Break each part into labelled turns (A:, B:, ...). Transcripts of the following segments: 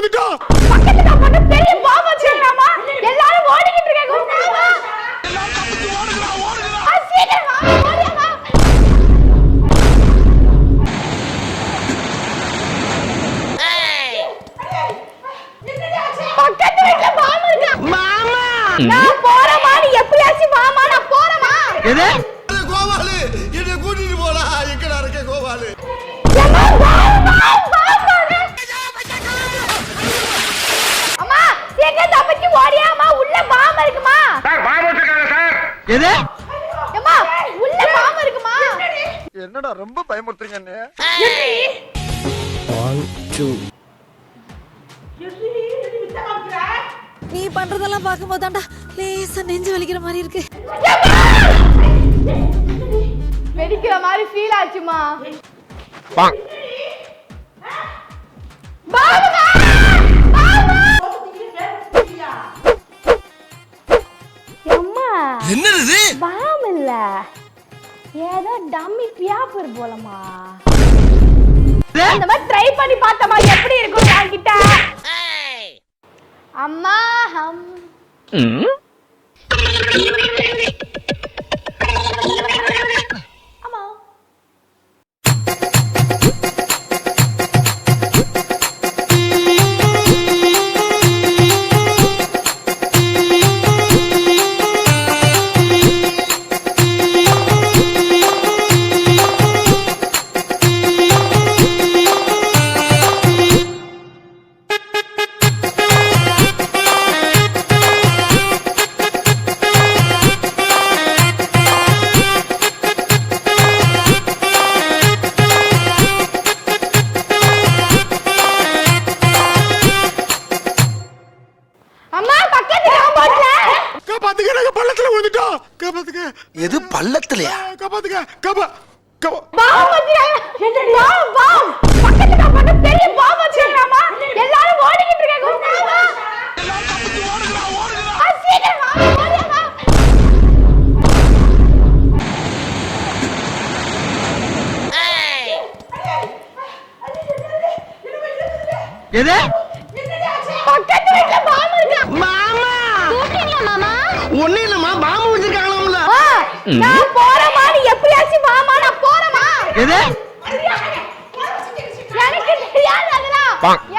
A: விழுந்துட்டோம் பெரிய பாம்பு எல்லாரும் ஓடிக்கிட்டு இருக்காங்க நான் மாமா
B: நான்
C: கோவாலு. என்ன கூட்டிட்டு போடா. எங்கடா இருக்க
A: கோவாலு?
B: எது?
A: அம்மா உள்ள பாம்பு இருக்குமா?
C: என்னடா ரொம்ப பயமுறுத்துறீங்க அண்ணே
D: நீ பண்றதெல்லாம் பார்க்கும்போது தாண்டா லேசா நெஞ்சு வலிக்கிற மாதிரி இருக்கு.
A: வெடிக்கிற மாதிரி ஃபீல் ஆச்சுமா பாம் இல்ல ஏதோ டம்மி பியாப்பர் போலமா அந்த மாதிரி ட்ரை பண்ணி பார்த்தமா எப்படி இருக்கும் என்கிட்ட அம்மா ஹம். பாம் வச்சிருக்காங்க பாம் பாம் பக்கத்து காம்பவுண்ட்ல பெரிய பாம் வச்சிருக்காங்கம்மா எல்லாரும் ஓடிக்கிட்டு இருக்காங்க.
B: எது?
A: பக்கத்து வீட்டுல பாம் இருக்கு? மாமா.
E: ஒண்ணு இல்லம்மா பாம்பு வச்சிருக்காங்களாம்ல.
A: நான் போறேமா நீ எப்படியாச்சும் வாமா நான் போறேமா
B: எது?
A: எனக்கு தெரியாது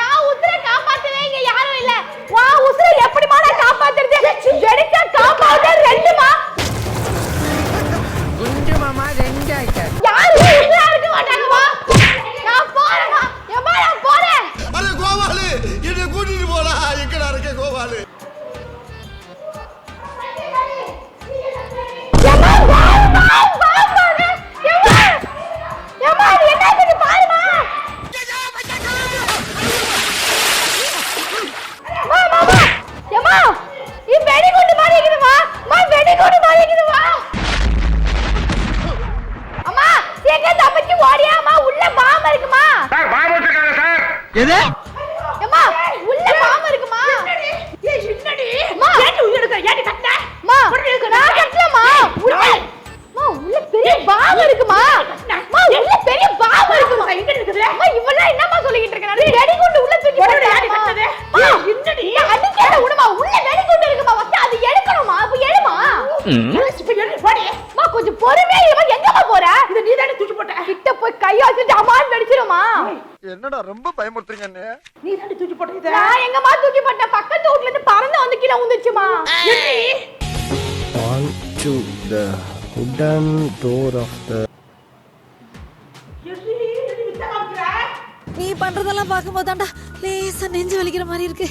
B: எது?
A: கொஞ்சம் பொறுமையா இருமா எங்கம்மா போற? இது நீ தானே தூக்கி போட்ட. கிட்ட போய் கைய வச்சுட்டு அம்மான்னு வெடிச்சிருமா
C: என்னடா ரொம்ப பயமுறுத்துறீங்க அண்ணே
A: நான் எங்கம்மா தூக்கி போட்டேன் பக்கத்து வீட்ல இருந்து பறந்து வந்து கீழே விழுந்துச்சுமா
F: on to the wooden door of the
D: நீ பண்றதெல்லாம் பார்க்கும்போது தாண்டா லேசா நெஞ்சு வலிக்கிற மாதிரி இருக்கு.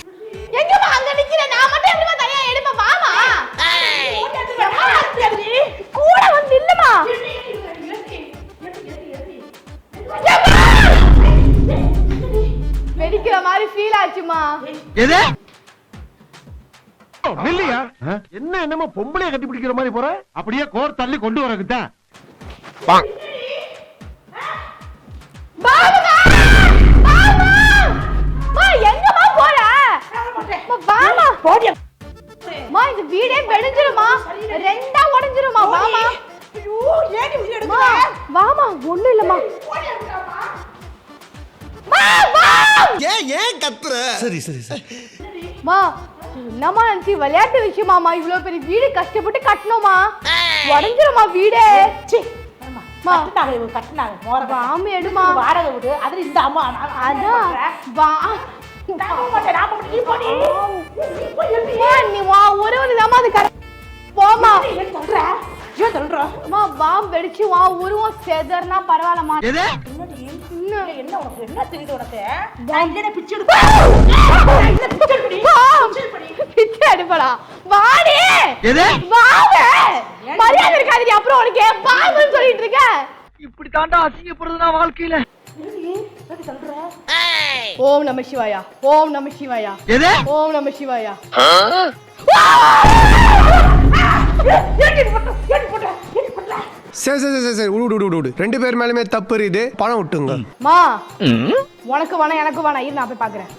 B: எது?
G: இல்லையா என்ன என்னமோ பொம்பளைய கட்டி பிடிக்கிற மாதிரி போற? அப்படியே கோர் தள்ளி கொண்டு வரக்குதான்
A: வீடே வெடிஞ்சிருமா. ரெண்டா உடைஞ்சிருமா வாமா. வாமா ஒண்ணும் இல்லம்மா!
E: ஏன் ஏன் கத்துற? சரி சரி சரி.
A: அம்மா, என்னம்மா நினைச்சு விளையாட்டு விஷயமாமா இவ்வளவு பெரிய வீடு கஷ்டப்பட்டு கட்டணுமா உடஞ்சிருமா வீடே. அம்மா,
H: கட்டினாங்க இவங்க கட்டினாங்க மோர
A: வாமி எடுமா.
H: வாடகை விடு அதுல இந்த அம்மா
A: அதான். வா. நீ வா. ஒரு ஒரு தாமா அது கரெக்ட் போமா அம்மா பாம்பு வெடிச்சு வா. உருவம் செதறனா பரவாயில்லம்மா
B: எது
A: பிச்சை எடுப்படா. வாடி
B: எது?
A: வாவே மரியாதை இருக்காதடி அப்புறம் உனக்கு பாம்புன்னு சொல்லிட்டு இருக்க.
B: இப்படி தாண்டா அசிங்கப்படுறதுனா வாழ்க்கையில.
A: ஓம் நம சிவாயா. ஓம் நம சிவாயா. ஓம் நம சிவாயா.
F: சரி சரி சரி சரி. விடு விடு விடு ரெண்டு பேர் மேலுமே தப்பு இருக்குது. பணம் விட்டுங்க
A: மா. உனக்கு வேணாம் எனக்கு வேணாம். இரு நான் போய் பாக்குறேன்.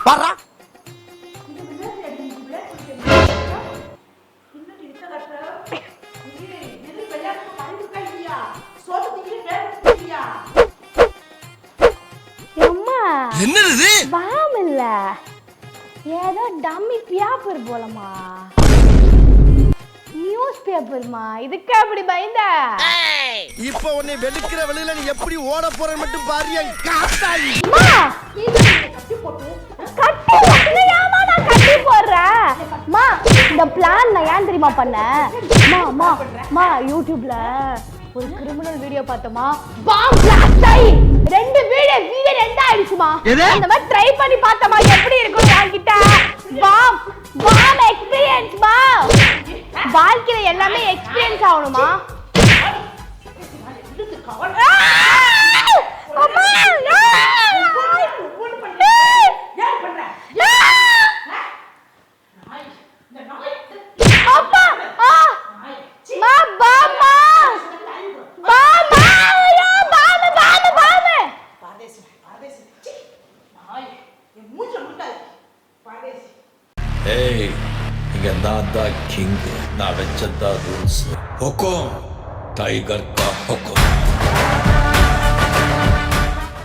A: அம்மா
E: என்னது
A: பாம் இல்ல ஏதோ டம்மி பேப்பர் போலமா நியூஸ் பேப்பர்மா இதுக்கு அப்படி பயந்த?
E: இப்ப உன்னை வெளுக்கிற வெளியில நீ எப்படி ஓட போறன்னு மட்டும் பாரு காத்தாயி
A: அம்மா கட்டி போட்டுனா ஏம்மா நான் கட்டி போடுறேன்? அம்மா இந்த பிளான் நான் ஏன் தெரியுமா பண்ணேன்? அம்மா அம்மா அம்மா யூடியூப்ல ஒரு கிரிமினல் வீடியோ பார்த்தோமா? பாம் பிளாஸ்ட் ஆகி ரெண்டு வீடியோ வீடியோ ரெண்டா ஆயிடுச்சுமா? அந்த மாதிரி ட்ரை பண்ணி பார்த்தோமா? எப்படி இருக்கும் என்கிட்ட பாம் பாம் எக்ஸ்பீரியன்ஸ் மா. வாழ்க்கையில எல்லாமே எக்ஸ்பீரியன்ஸ் ஆகணுமா
H: Hey. இங்கே நான் தான் கிங்கு நான் வச்சதா ரூல்ஸ் ஹொக்கோ டைகர் கா ஹொக்கோ